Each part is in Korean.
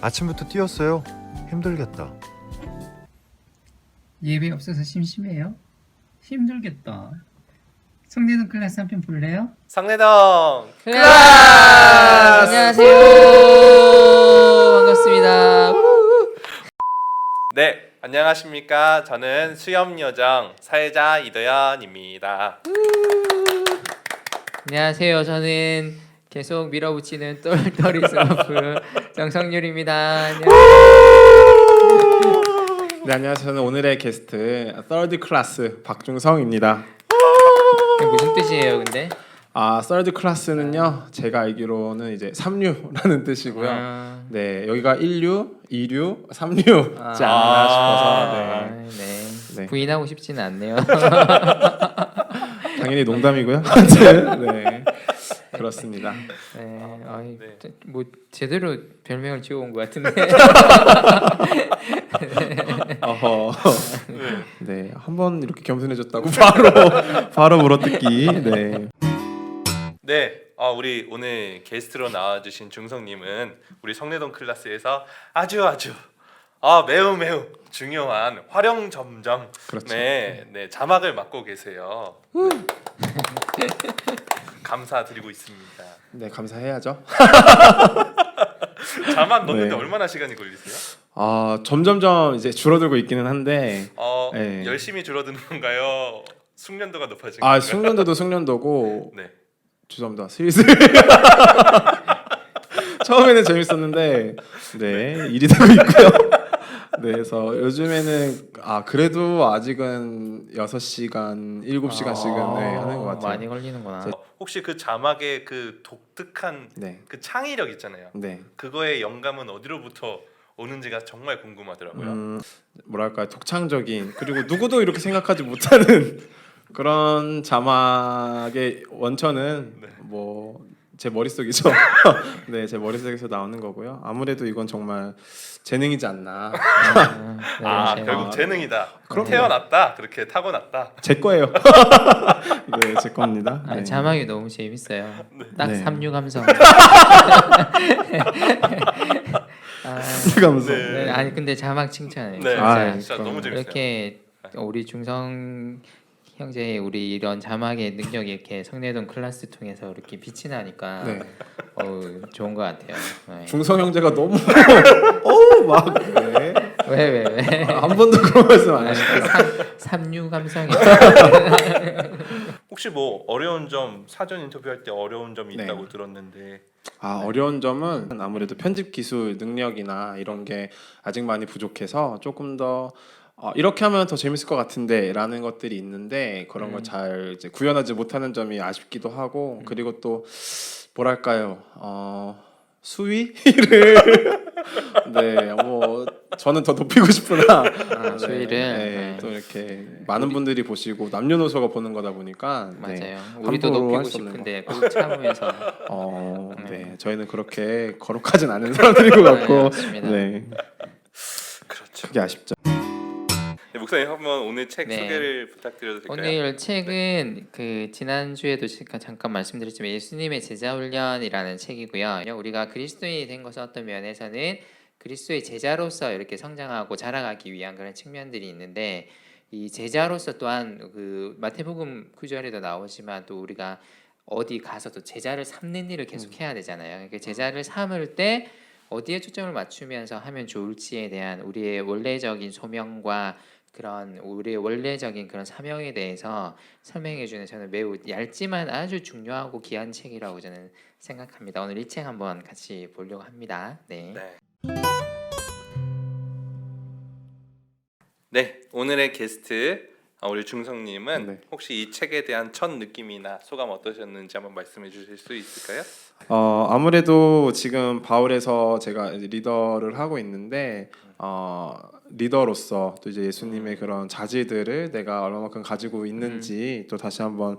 아침부터 뛰었어요. 힘들겠다. 예배 없어서 심심해요? 힘들겠다. 성대동 클래스 한 편 볼래요? 상내동 클라스! 안녕하세요. 반갑습니다. 네 안녕하십니까 저는 수염 요정 사회자 이도현입니다 안녕하세요. 저는 계속 밀어붙이는 똘똘이 스머프 정성률입니다. 네 안녕하세요. 저는 오늘의 게스트 서드 클래스 박중성입니다. 무슨 뜻이에요, 근데? 아 서드 클래스는요 제가 알기로는 이제 삼류라는 뜻이고요. 아, 네 여기가 1류, 2류, 3류지 않나 싶어서 아, 네. 네. 네. 부인하고 싶지는 않네요. 당연히 농담이고요. 네 그렇습니다. 네, 아이, 네. 뭐 제대로 별명을 지어온 것 같은데. 어허 네 한번 이렇게 겸손해졌다고 바로 바로 물어뜯기 네. 네 어, 우리 오늘 게스트로 나와주신 중성님은 우리 성내동 클래스에서 아주 아주 아 매우 매우 중요한 활용 점정 그렇죠. 네, 네 자막을 맡고 계세요 네. 감사드리고 있습니다 네 감사해야죠. 자막 넣는데 네. 얼마나 시간이 걸리세요? 아 점점점 이제 줄어들고 있기는 한데 어 네. 열심히 줄어드는 건가요? 숙련도가 높아진 아 건가요? 숙련도도 숙련도고 네. 죄송합니다 슬슬 처음에는 재밌었는데 네 일이 되고 있고요 네 그래서 요즘에는 아 그래도 아직은 6시간 7시간씩은 네, 하는 것 같아요 많이 걸리는구나. 어, 혹시 그 자막의 그 독특한 네, 그 창의력 있잖아요. 네. 그거의 영감은 어디로부터 오는지가 정말 궁금하더라고요. 음, 뭐랄까 독창적인 그리고 누구도 이렇게 생각하지 못하는 그런 자막의 원천은 네. 뭐 제 머릿속이죠. 네, 제 머릿속에서 나오는 거고요. 아무래도 이건 정말 재능이지 않나. 아, 네, 아 제가- 결국 재능이다. 그럼요. 태어났다. 그렇게 타고났다. 제 거예요. 네, 제 겁니다. 아, 네. 자막이 너무 재밌어요. 딱 네. 삼류 감성. 아, 감사. 네. 네, 아니 근데 자막 칭찬해. 네, 아, 진짜 그럼. 너무 재밌어요. 이렇게 우리 중성 형제의 우리 이런 자막의 능력이 이렇게 성내동 클래스 통해서 이렇게 빛이 나니까 네. 어우 좋은 것 같아요. 네. 중성 형제가 너무 어막 네. 왜왜 왜? 한 번도 그런 말씀 안. 삼- 삼류 감성이 혹시 뭐 어려운 점 사전 인터뷰할 때 어려운 점이 네. 있다고 들었는데 아 어려운 점은 아무래도 편집 기술 능력이나 이런 게 아직 많이 부족해서 조금 더 어, 이렇게 하면 더 재밌을 것 같은데라는 것들이 있는데 그런 음. 걸잘 이제 구현하지 못하는 점이 아쉽기도 하고 그리고 또 뭐랄까요 어, 수위를 네뭐 저는 더 높이고 싶으나 아, 수위를 네, 네. 또 이렇게 많은 분들이 보시고 남녀노소가 보는 거다 보니까 네. 맞아요. 우리도 함부로 높이고 할수 없는 싶은데 꼭 참으면서 어, 네. 네. 저희는 그렇게 거룩하진 않은 사람들인 것 네, 같고. 네, 그렇죠. 그게 아쉽죠. 네, 목사님 한번 오늘 책 네. 소개를 부탁드려도 될까요? 오늘 책은 그 지난 주에도 잠깐 잠깐 말씀드렸지만 예수님의 제자 훈련이라는 책이고요. 우리가 그리스도인이 된 것은 어떤 면에서는 그리스도의 제자로서 이렇게 성장하고 자라가기 위한 그런 측면들이 있는데 이 제자로서 또한 그 마태복음 9절에도 나오지만 또 우리가 어디 가서도 제자를 삼는 일을 계속 해야 되잖아요. 그러니까 제자를 삼을 때 어디에 초점을 맞추면서 하면 좋을지에 대한 우리의 원래적인 소명과 그런 우리의 원래적인 그런 사명에 대해서 설명해 주는 저는 매우 얇지만 아주 중요하고 귀한 책이라고 저는 생각합니다. 오늘 이 책 한번 같이 보려고 합니다. 네. 네. 네, 오늘의 게스트 아, 우리 중성님은 네. 혹시 이 책에 대한 첫 느낌이나 소감 어떠셨는지 한번 말씀해 주실 수 있을까요? 어, 아무래도 지금 바울에서 제가 리더를 하고 있는데, 어, 리더로서 또 이제 예수님의 그런 자질들을 내가 얼마만큼 가지고 있는지 또 다시 한번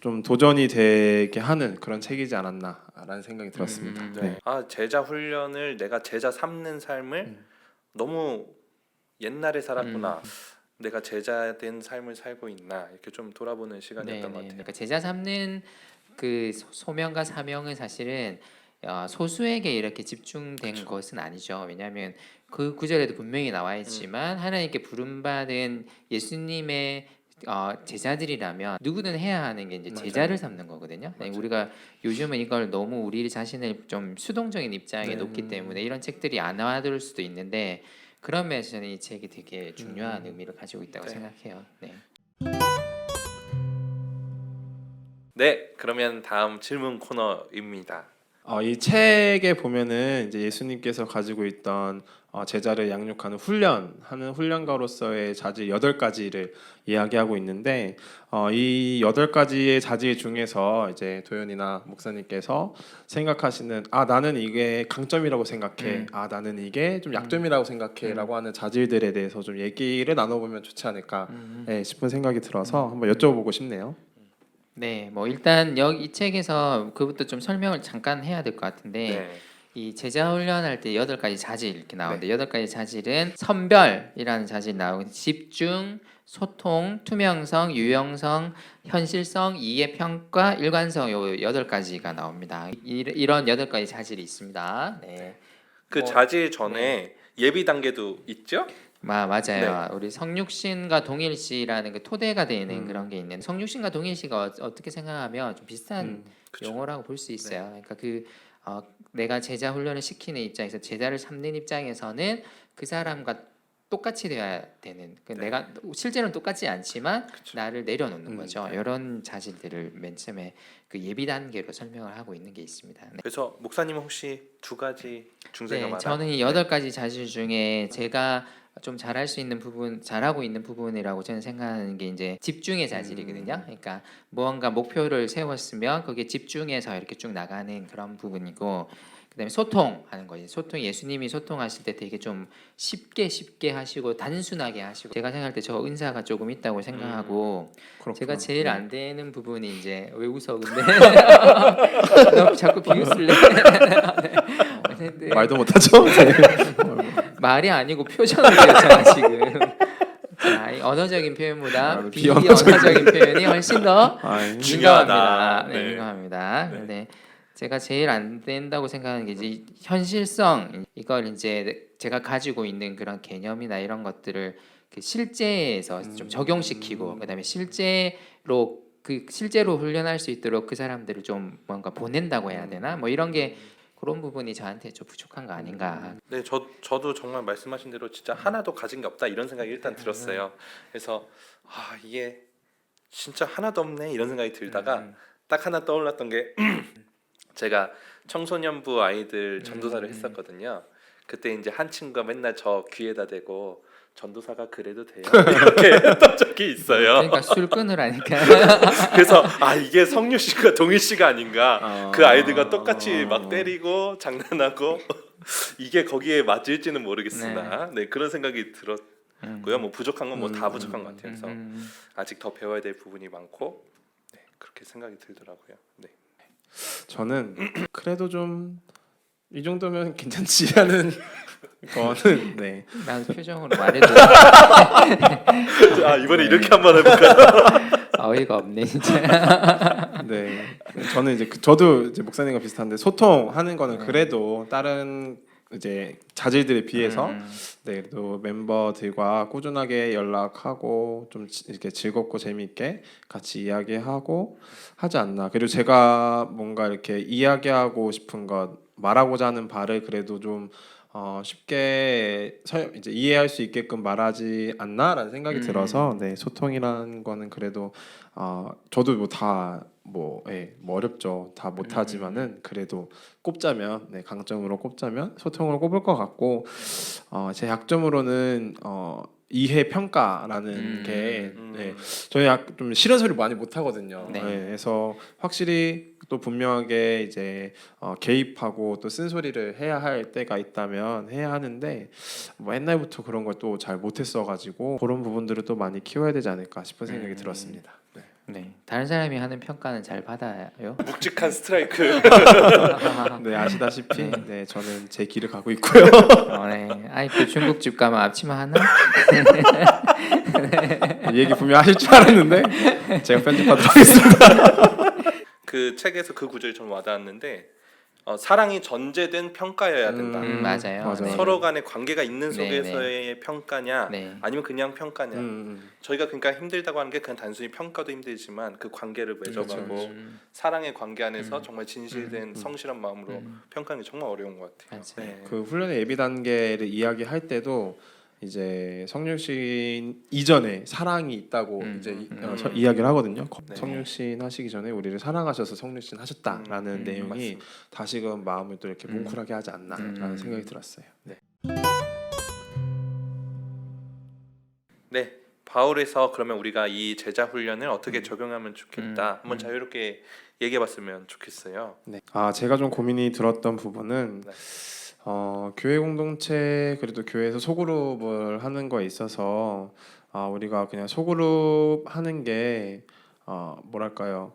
좀 도전이 되게 하는 그런 책이지 않았나라는 생각이 들었습니다. 음, 네. 아 제자 훈련을 내가 제자 삼는 삶을 음. 너무 옛날에 살았구나. 내가 제자된 삶을 살고 있나 이렇게 좀 돌아보는 네, 시간이었던 것 네. 같아요. 그러니까 제자 삼는 그 소- 소명과 사명은 사실은 어, 소수에게 이렇게 집중된 것은 아니죠. 왜냐하면 그 구절에도 분명히 나와 있지만 하나님께 부름받은 예수님의 어, 제자들이라면 누구든 해야 하는 게 이제 맞아요. 제자를 삼는 거거든요. 네, 우리가 요즘은 이걸 너무 우리 자신을 좀 수동적인 입장에 네. 놓기 때문에 이런 책들이 안 와들 수도 있는데 그런 면에서 는 이 책이 되게 중요한 의미를 가지고 있다고 네. 생각해요. 네. 네, 그러면 다음 질문 코너입니다. 어, 이 책에 보면은 이제 예수님께서 가지고 있던 어, 제자를 양육하는 훈련 하는 훈련가로서의 자질 여덟 가지를 이야기하고 있는데 어, 이 여덟 가지의 자질 중에서 이제 도현이나 목사님께서 생각하시는 아 나는 이게 강점이라고 생각해 음. 아 나는 이게 좀 약점이라고 생각해라고 하는 자질들에 대해서 좀 얘기를 나눠보면 좋지 않을까 음. 네, 싶은 생각이 들어서 한번 여쭤보고 싶네요. 네, 뭐 일단 여기 이 책에서 그것도 좀 설명을 잠깐 해야 될 것 같은데 네. 이 제자 훈련할 때 여덟 가지 자질 이렇게 나오는데 네. 여덟 가지 자질은 선별이라는 자질 나오고 집중, 소통, 투명성, 유용성, 현실성, 이해 평가, 일관성 요 여덟 가지가 나옵니다. 이, 이런 여덟 가지 자질이 있습니다. 네. 그 뭐, 자질 전에 예비 단계도 있죠? 마, 맞아요. 네. 우리 성육신과 동일시라는 그 토대가 되는 음. 그런 게 있는 성육신과 동일시가 어, 어떻게 생각하면 좀 비슷한 음. 용어라고 볼 수 있어요. 그러니까 그 어, 내가 제자 훈련을 시키는 입장에서 제자를 삼는 입장에서는 그 사람과 똑같이 돼야 되는. 그 네. 내가 실제로는 똑같지 않지만 그쵸. 나를 내려놓는 음, 거죠. 이런 자질들을 맨 처음에 그 예비 단계로 설명을 하고 있는 게 있습니다. 네. 그래서 목사님은 혹시 두 가지 중생을 네, 말하 저는 이 여덟 가지 자질 중에 제가 좀 잘할 수 있는 부분, 잘하고 있는 부분이라고 저는 생각하는 게 이제 집중의 자질이거든요. 음. 그러니까 무언가 목표를 세웠으면 거기에 집중해서 이렇게 쭉 나가는 그런 부분이고, 그다음에 소통하는 거지. 소통 예수님이 소통하실 때 되게 좀 쉽게 쉽게 하시고 단순하게 하시고 제가 생각할 때 저 은사가 조금 있다고 생각하고 그렇구나. 제가 제일 네. 안 되는 부분이 이제 왜 웃어 근데 너 자꾸 비웃을래 네. 네. 말도 못하죠. 네. 말이 아니고 표정을 지었잖아 지금. 자, 이 언어적인 표현보다 아, 비언어적인 표현이 훨씬 더 아이, 중요하다. 민감합니다. 네, 네. 민감합니다. 네. 근데 제가 제일 안 된다고 생각하는 게 이제 이 현실성 이걸 이제 제가 가지고 있는 그런 개념이나 이런 것들을 그 실제에서 좀 음. 적용시키고 그다음에 실제로 그 실제로 훈련할 수 있도록 그 사람들을 좀 뭔가 보낸다고 해야 되나 뭐 이런 게 그런 부분이 저한테 좀 부족한 거 아닌가 네, 저 저도 정말 말씀하신 대로 진짜 하나도 가진 게 없다 이런 생각이 일단 들었어요. 그래서 아 이게 진짜 하나도 없네 이런 생각이 들다가 음. 딱 하나 떠올랐던 게 제가 청소년부 아이들 전도사를 음. 했었거든요. 그때 이제 한 친구가 맨날 저 귀에다 대고 전도사가 그래도 돼요 이렇게 했던 적이 있어요. 그러니까 술 끊으라니까. 그래서 아 이게 성유 씨가 동일 씨가 아닌가. 어. 그 아이들과 똑같이 막 때리고 장난하고 이게 거기에 맞을지는 모르겠으나 네, 그런 생각이 들었고요. 뭐 부족한 건 뭐다 음, 부족한 것 같아요. 그래서 음, 아직 더 배워야 될 부분이 많고 네, 그렇게 생각이 들더라고요. 네. 저는 그래도 좀 이 정도면 괜찮지 하는 거는 네. 나도 표정으로 말해도 아 이번에 이렇게 한번 해볼까요? 어이가 없네 진짜. 네. 저는 이제 그- 저도 이제 목사님과 비슷한데 소통하는 거는 네. 그래도 다른 이제 자질들에 비해서 음, 네, 또 멤버들과 꾸준하게 연락하고 좀 지- 이렇게 즐겁고 재미있게 같이 이야기하고 하지 않나. 그리고 제가 뭔가 이렇게 이야기하고 싶은 것, 말하고자 하는 바를 그래도 좀 어, 쉽게 설- 이제 이해할 수 있게끔 말하지 않나라는 생각이 음. 들어서 네, 소통이라는 거는 그래도 어, 저도 뭐 다 뭐, 예, 뭐 어렵죠. 다 못하지만은 그래도 꼽자면 네, 강점으로 꼽자면 소통을 꼽을 것 같고 어, 제 약점으로는 어, 이해 평가라는 음. 게 음. 네, 저희 약, 좀 싫은 소리 많이 못 하거든요. 네. 네, 그래서 확실히 또 분명하게 이제 어, 개입하고 또 쓴소리를 해야 할 때가 있다면 해야 하는데 뭐 옛날부터 그런 걸 또 잘 못했어가지고 그런 부분들을 또 많이 키워야 되지 않을까 싶은 생각이 음. 들었습니다. 네. 네. 다른 사람이 하는 평가는 잘 받아요. 묵직한 스트라이크. 네 아시다시피 네 저는 제 길을 가고 있고요. 어, 네. 아이 그 중국집 가면 앞치마 하나? 이 얘기 분명 하실 줄 알았는데 제가 편집하도록 하겠습니다. 그 책에서 그 구절이 좀 와닿았는데 어, 사랑이 전제된 평가여야 된다. 음, 맞아요. 맞아요. 네. 서로 간의 관계가 있는 네, 속에서의 평가냐 네. 아니면 그냥 평가냐. 음, 음. 저희가 그러니까 힘들다고 하는 게 그냥 단순히 평가도 힘들지만 그 관계를 맺어가고 그렇죠. 음, 사랑의 관계 안에서 음. 정말 진실된 음. 성실한 마음으로 음. 평가하는 게 정말 어려운 것 같아요. 맞아요. 네. 그 훈련의 예비 단계를 이야기할 때도 이제 성육신 이전에 사랑이 있다고 음, 이제 이, 음. 어, 저- 이야기를 하거든요. 네. 성육신 하시기 전에 우리를 사랑하셔서 성육신 하셨다라는 음, 음, 내용이. 다시금 마음을 또 이렇게 음. 뭉클하게 하지 않나라는 음. 생각이 들었어요. 네. 바울에서 그러면 우리가 이 제자 훈련을 어떻게 음. 적용하면 좋겠다. 음, 한번 음. 자유롭게 얘기해봤으면 좋겠어요. 네. 아 제가 좀 고민이 들었던 부분은 네. 어, 교회 공동체 그래도 교회에서 소그룹을 하는 거에 있어서 아, 우리가 그냥 소그룹 하는 게 어, 뭐랄까요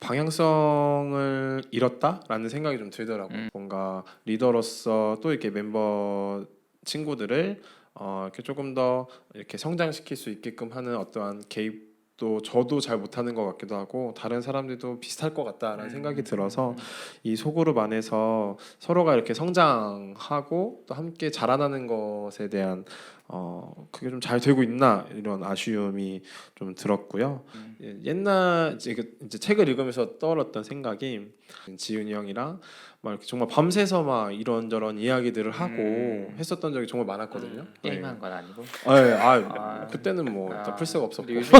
방향성을 잃었다라는 생각이 좀 들더라고요. 음. 뭔가 리더로서 또 이렇게 멤버 친구들을 어, 이렇게 조금 더 이렇게 성장시킬 수 있게끔 하는 어떠한 개입도 저도 잘 못하는 것 같기도 하고 다른 사람들도 비슷할 것 같다라는 음. 생각이 들어서 이 소그룹 안에서 서로가 이렇게 성장하고 또 함께 자라나는 것에 대한 어 그게 좀 잘 되고 있나 이런 아쉬움이 좀 들었고요. 음. 예, 옛날 이제, 그 이제 책을 읽으면서 떠올랐던 생각이 지윤이 형이랑 막 이렇게 정말 밤새서 막 이런저런 이야기들을 하고 음. 했었던 적이 정말 많았거든요. 음. 게임한 건 아니고. 아, 예, 아, 아. 그때는 뭐 아, 풀 수가 없었고. 요즘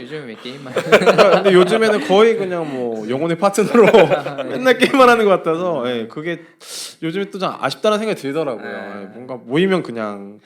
요즘 왜 게임만? 근데 요즘에는 거의 그냥 뭐 영혼의 파트너로 맨날 게임만 하는 것 같아서 예, 그게 요즘에 또 좀 아쉽다는 생각이 들더라고요. 네. 예, 뭔가 모이면 그냥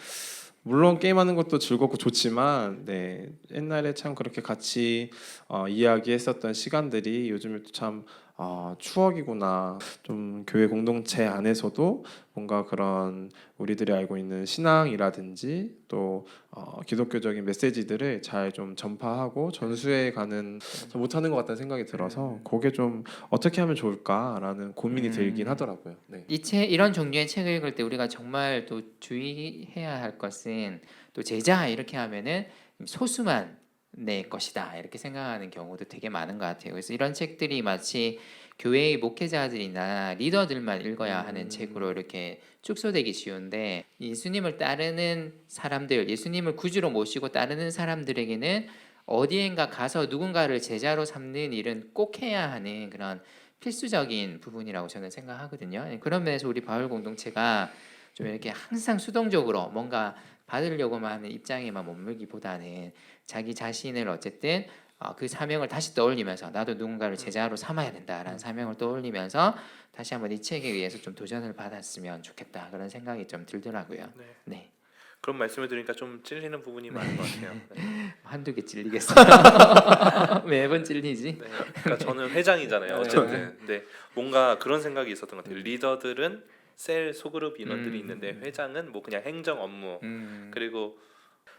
물론 게임하는 것도 즐겁고 좋지만 네, 옛날에 참 그렇게 같이 어, 이야기했었던 시간들이 요즘에 또참 아, 추억이구나. 좀 교회 공동체 안에서도 뭔가 그런 우리들이 알고 있는 신앙이라든지 또 어, 기독교적인 메시지들을 잘 좀 전파하고 전수해 가는 좀 못하는 것 같다는 생각이 들어서 그게 좀 어떻게 하면 좋을까라는 고민이 음. 들긴 하더라고요. 네. 이책 이런 종류의 책을 읽을 때 우리가 정말 또 주의해야 할 것은 또 제자 이렇게 하면은 소수만 내 것이다 이렇게 생각하는 경우도 되게 많은 것 같아요. 그래서 이런 책들이 마치 교회의 목회자들이나 리더들만 읽어야 하는 음. 책으로 이렇게 축소되기 쉬운데 예수님을 따르는 사람들, 예수님을 구주로 모시고 따르는 사람들에게는 어디엔가 가서 누군가를 제자로 삼는 일은 꼭 해야 하는 그런 필수적인 부분이라고 저는 생각하거든요. 그런 면에서 우리 바울 공동체가 좀 이렇게 항상 수동적으로 뭔가 받으려고만 하는 입장에만 머물기보다는 자기 자신을 어쨌든 어, 그 사명을 다시 떠올리면서 나도 누군가를 제자로 삼아야 된다라는 사명을 떠올리면서 다시 한번 이 책에 의해서 좀 도전을 받았으면 좋겠다 그런 생각이 좀 들더라고요. 네. 네, 그런 말씀을 들으니까 좀 찔리는 부분이 많은 것 같아요. 네. 한두 개 찔리겠어요. 매번 찔리지. 네. 그러니까 저는 회장이잖아요. 네. 어쨌든. 근데 뭔가 그런 생각이 있었던 것 같아요. 리더들은 셀 소그룹 인원들이 음. 있는데 회장은 뭐 그냥 행정 업무 음, 그리고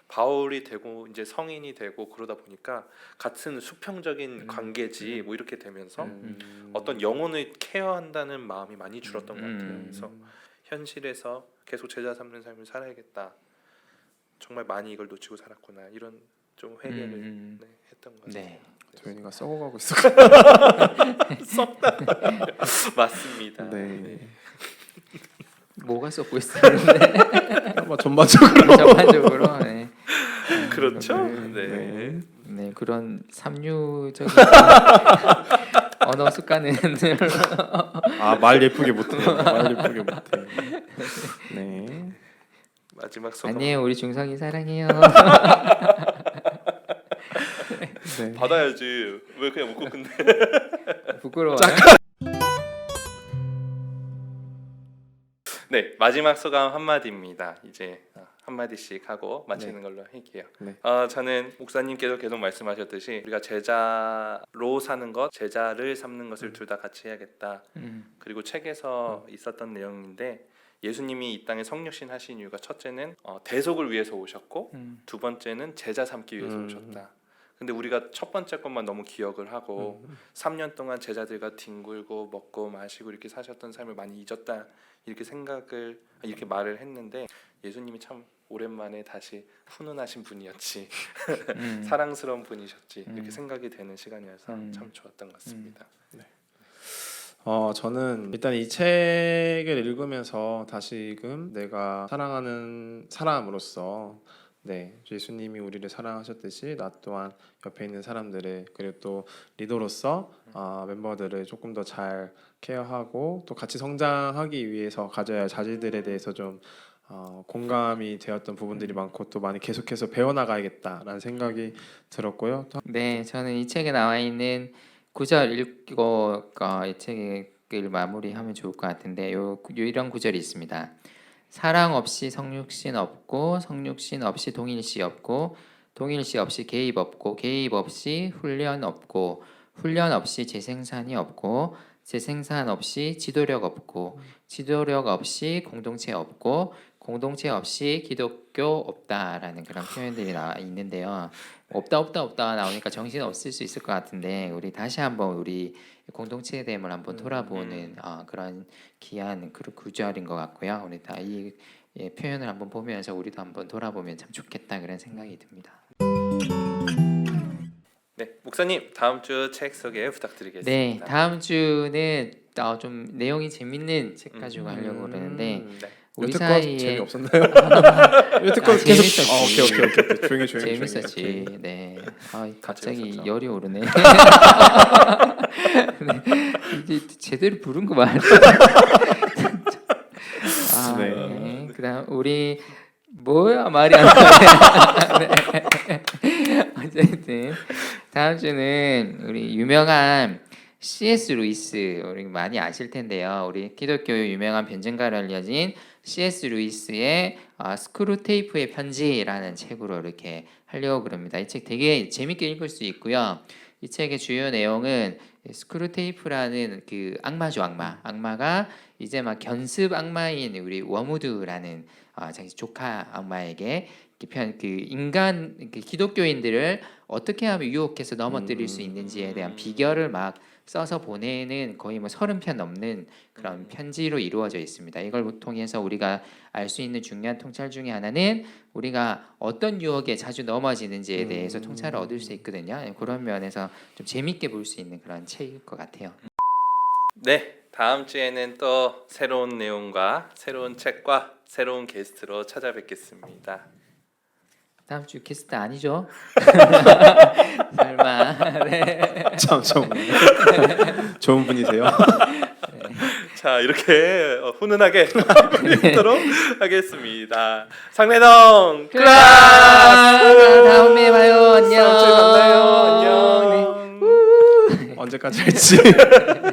바울이 되고 이제 성인이 되고 그러다 보니까 같은 수평적인 음. 관계지 뭐 이렇게 되면서 음. 어떤 영혼을 케어한다는 마음이 많이 줄었던 것 같아요. 음. 그래서 현실에서 계속 제자 삼는 삶을 살아야겠다. 정말 많이 이걸 놓치고 살았구나 이런 좀 회개를 음, 네, 했던 것 같아요. 네. 도현이가 썩어가고 있어. 맞습니다. 네. 뭐가 썩고 있었는데 뭐 전반적으로. 전반적으로 네. 그렇죠. 네. 네. 네. 네 그런 삼류적인 언어 습관은 아말 예쁘게 못해요. 말 예쁘게 못해요. 네. 마지막 소감 아니에요 우리 중성이 사랑해요 네. 받아야지. 왜 그냥 묻고 끝내? 부끄러워요 네 마지막 소감 한 마디입니다. 이제 어, 한 마디씩 하고 마치는 걸로 할게요. 네. 어, 저는 목사님께서 계속 말씀하셨듯이 우리가 제자로 사는 것, 제자를 삼는 것을 둘다 같이 해야겠다. 음, 그리고 책에서 있었던 내용인데 예수님이 이 땅에 성육신 하신 이유가 첫째는 어, 대속을 위해서 오셨고 음, 두 번째는 제자 삼기 위해서 음. 오셨다. 근데 우리가 첫 번째 것만 너무 기억을 하고 음. 3년 동안 제자들과 뒹굴고 먹고 마시고 이렇게 사셨던 삶을 많이 잊었다 이렇게 생각을 이렇게 말을 했는데 예수님이 참 오랜만에 다시 훈훈하신 분이었지 음. 사랑스러운 분이셨지 음. 이렇게 생각이 되는 시간이어서 음. 참 좋았던 것 같습니다. 어 저는 일단 이 책을 읽으면서 다시금 내가 사랑하는 사람으로서 네 예수님이 우리를 사랑하셨듯이 나 또한 옆에 있는 사람들을 그리고 또 리더로서 아, 멤버들을 조금 더 잘 케어하고 또 같이 성장하기 위해서 가져야 할 자질들에 대해서 좀 어, 공감이 되었던 부분들이 많고 또 많이 계속해서 배워나가야겠다라는 생각이 들었고요. 또 네, 저는 이 책에 나와 있는 구절 읽고 어, 이 책을 마무리하면 좋을 것 같은데 요, 요 이런 구절이 있습니다. 사랑 없이 성육신 없고 성육신 없이 동일시 없고 동일시 없이 개입 없고 개입 없이 훈련 없고 훈련 없이 재생산이 없고 재생산 없이 지도력 없고 지도력 없이 공동체 없고 공동체 없이 기독교 없다라는 그런 표현들이 나와 있는데요. 없다 없다 없다 나오니까 정신 없을 수 있을 것 같은데 우리 다시 한번 우리 공동체의 대을 한번 돌아보는 어, 그런 귀한 그 구절인 것 같고요. 우리 다이 예, 표현을 한번 보면서 우리도 한번 돌아보면 참 좋겠다 그런 생각이 듭니다. 네, 목사님 다음 주 책 소개 부탁드리겠습니다. 네, 다음 주는 어, 좀 내용이 재밌는 책 가지고 음. 하려고 그러는데 네. 우리 여태껏 사이에 재미 없었나요? 여태껏 아, 계속 재밌었지. 아, 오케이 오케이 오케이 오케이. 조용히 조용히 재밌었지. 조용히. 네. 아, 갑자기 재밌었죠. 열이 오르네. 네. 이제 제대로 부른 거 말이야. 아, 네. 네. 그다음 우리 뭐야 말이 안 나네. 네. 어쨌든 다음 주는 우리 유명한 C.S. 루이스 우리 많이 아실 텐데요. 우리 기독교 유명한 변증가로 알려진 C.S. 루이스의 아, 스크루 테이프의 편지라는 책으로 이렇게 하려고 그럽니다. 이 책 되게 재밌게 읽을 수 있고요. 이 책의 주요 내용은 스크루 테이프라는 그 악마죠 악마 악마가 이제 막 견습 악마인 우리 워무드라는 아, 자기 조카 악마에게 그 인간 그 기독교인들을 어떻게 하면 유혹해서 넘어뜨릴 수 있는지에 대한 비결을 막 써서 보내는 거의 뭐 서른 편 넘는 그런 편지로 이루어져 있습니다. 이걸 통해서 우리가 알 수 있는 중요한 통찰 중에 하나는 우리가 어떤 유혹에 자주 넘어지는지에 대해서 통찰을 얻을 수 있거든요. 그런 면에서 좀 재밌게 볼 수 있는 그런 책일 것 같아요. 네, 다음 주에는 또 새로운 내용과 새로운 책과 새로운 게스트로 찾아뵙겠습니다. 다음 주 게스트 아니죠? 설마. 네. 참 참. 좋은 분이세요. 자, 이렇게 어, 훈훈하게 마무리하도록 하겠습니다. 상례동 클라스 클라스! 다음에 봐요. 안녕. 다음 주에 만나요. 안녕. 언제까지 할지.